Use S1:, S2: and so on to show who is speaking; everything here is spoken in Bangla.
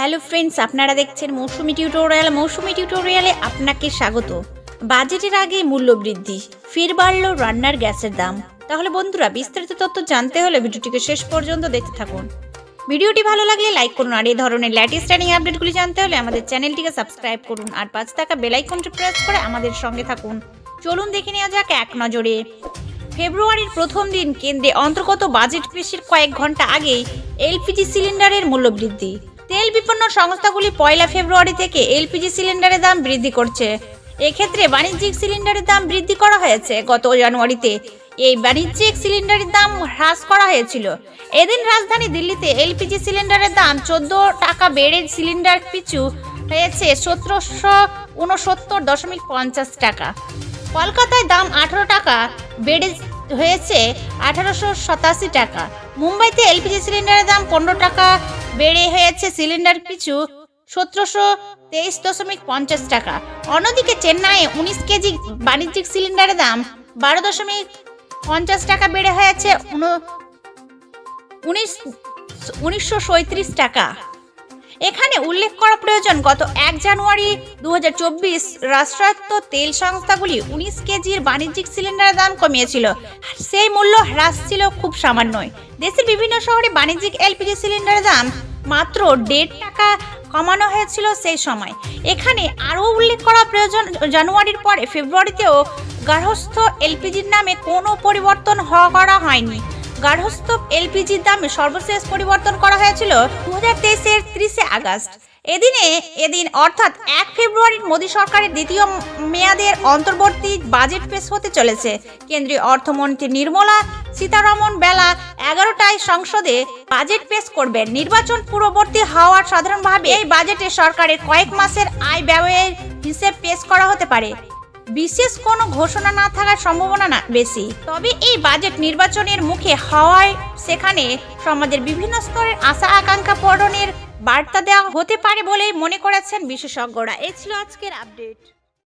S1: হ্যালো ফ্রেন্ডস, আপনারা দেখছেন মৌসুমি টিউটোরিয়াল। মৌসুমি টিউটোরিয়ালে আপনাকে স্বাগত। বাজেটের আগে মূল্য বৃদ্ধি ফের বাড়ল রান্নার গ্যাসের দাম। তাহলে বন্ধুরা, বিস্তারিত তথ্য জানতে হলে ভিডিওটিকে শেষ পর্যন্ত দেখতে থাকুন। ভিডিওটি ভালো লাগলে লাইক করুন, আর এই ধরনের লেটেস্ট ট্রেনিং আপডেটগুলি জানতে হলে আমাদের চ্যানেলটিকে সাবস্ক্রাইব করুন, আর পাঁচ টাকা বেলাইকনটি প্রেস করে আমাদের সঙ্গে থাকুন। চলুন দেখে নেওয়া যাক এক নজরে। ফেব্রুয়ারির প্রথম দিন কেন্দ্রে অন্তর্গত বাজেট পেশের কয়েক ঘণ্টা আগেই এলপিজি সিলিন্ডারের মূল্য বৃদ্ধি। তেল বিপন্ন সংস্থাগুলি পয়লা ফেব্রুয়ারি থেকে এলপিজি সিলিন্ডারের দাম বৃদ্ধি করছে। এক্ষেত্রে বাণিজ্যিক সিলিন্ডারের দাম বৃদ্ধি করা হয়েছে গত জানুয়ারিতে। এই বাণিজ্যিক সিলিন্ডারের দাম হ্রাস করা হয়েছিল। এদিন রাজধানী দিল্লিতে এলপিজি সিলিন্ডারের দাম চোদ্দ টাকা বেড়ে সিলিন্ডার পিছু হয়েছে সতেরোশো উনসত্তর দশমিক পঞ্চাশ টাকা। কলকাতায় দাম আঠারো টাকা বেড়ে হয়েছে আঠারোশো সাতাশি টাকা। মুম্বাইতে এলপিজি সিলিন্ডারের দাম পনেরো টাকা বেড়ে হয়েছে। সিলিন্ডার পিছু সতেরোশো তেইশ দশমিক পঞ্চাশ টাকা। অন্যদিকে চেন্নাইয়ে উনিশ কেজি বাণিজ্যিক সিলিন্ডারের দাম বারো দশমিক পঞ্চাশ টাকা বেড়ে হয়েছে। উন- উনিশ উনিশশো টাকা। এখানে উল্লেখ করা প্রয়োজন, গত এক জানুয়ারি দু হাজার চব্বিশ রাষ্ট্রায়ত্ত তেল সংস্থাগুলি উনিশ কেজির বাণিজ্যিক সিলিন্ডারের দাম কমিয়েছিল। সেই মূল্য হ্রাস ছিল খুব সামান্যই। দেশের বিভিন্ন শহরে বাণিজ্যিক এলপিজি সিলিন্ডারের দাম মাত্র দেড় টাকা কমানো হয়েছিল সেই সময়। এখানে আরও উল্লেখ করা প্রয়োজন, জানুয়ারির পরে ফেব্রুয়ারিতেও গার্হস্থ এলপিজির নামে কোনো পরিবর্তন হওয়া করা হয়নি। গার্হস্থ্য এলপিজির দামে সর্বশেষ পরিবর্তন করা হয়েছিল দু হাজার তেইশের ত্রিশে আগস্ট। এদিনে, এদিন অর্থাৎ এক ফেব্রুয়ারির মোদী সরকারের দ্বিতীয় মেয়াদের অন্তর্বর্তী বাজেট পেশ হতে চলেছে। কেন্দ্রীয় অর্থমন্ত্রী নির্মলা সীতারমন বেলা এগারোটায় সংসদে বাজেট পেশ করবেন। নির্বাচন পূর্ববর্তী হওয়ার সাধারণভাবে এই বাজেটে সরকারের কয়েক মাসের আয় ব্যয়ের হিসেব পেশ করা হতে পারে। বিশেষ কোনো ঘোষণা না থাকার সম্ভাবনা না বেশি। তবে এই বাজেট নির্বাচনের মুখে হওয়ায় সেখানে সমাজের বিভিন্ন স্তরের আশা, আকাঙ্ক্ষা পূরণের বার্তা দেওয়া হতে পারে বলে মনে করেছেন বিশেষজ্ঞরা। এ ছিল আজকের আপডেট।